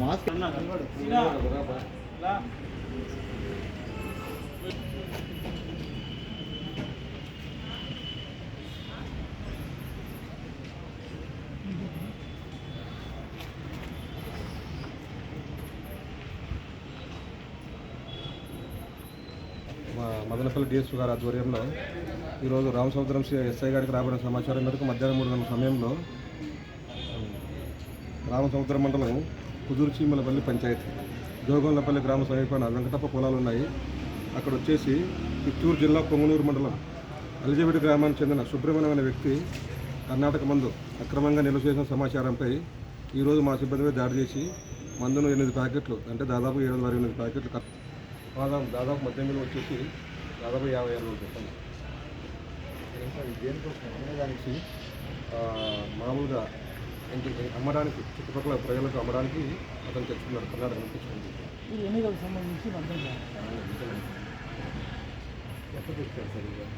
Mask Madanapalle DSP గారి ఆధ్వర్యంలో ఈరోజు రామసముద్రం సి- ఎస్ఐ గారికి రాబడిన సమాచారం మేరకు మధ్యాహ్నం మూడు గంటల సమయంలో రామసముద్రం మండలం కుదురుచీమలపల్లి పంచాయతీ జోగంలపల్లి గ్రామ సమీపాన వెంకటప్ప పొలాలు ఉన్నాయి. అక్కడ వచ్చేసి చిత్తూరు జిల్లా పొంగనూరు మండలం అలిజబిడి గ్రామానికి చెందిన సుబ్రహ్మణ్యం అనే వ్యక్తి కర్ణాటక మందు అక్రమంగా నిల్వ చేసిన సమాచారంపై ఈరోజు మా సిబ్బందిపై దాడి చేసి మందును ఎనిమిది ప్యాకెట్లు అంటే దాదాపు ఏడు వందల ఎనిమిది ప్యాకెట్లు కట్- దాదాపు మద్యం విలువ వచ్చేసి దాదాపు యాభై ఆరు చెప్పండి. దానికి మామూలుగా అమ్మడానికి చుట్టుపక్కల ప్రజలకు అమ్మడానికి అతను తెచ్చుకున్నాడు కర్ణాటక తెచ్చుకుంది. ఎన్నికలకు సంబంధించి ఎక్కడ తెచ్చారు సార్?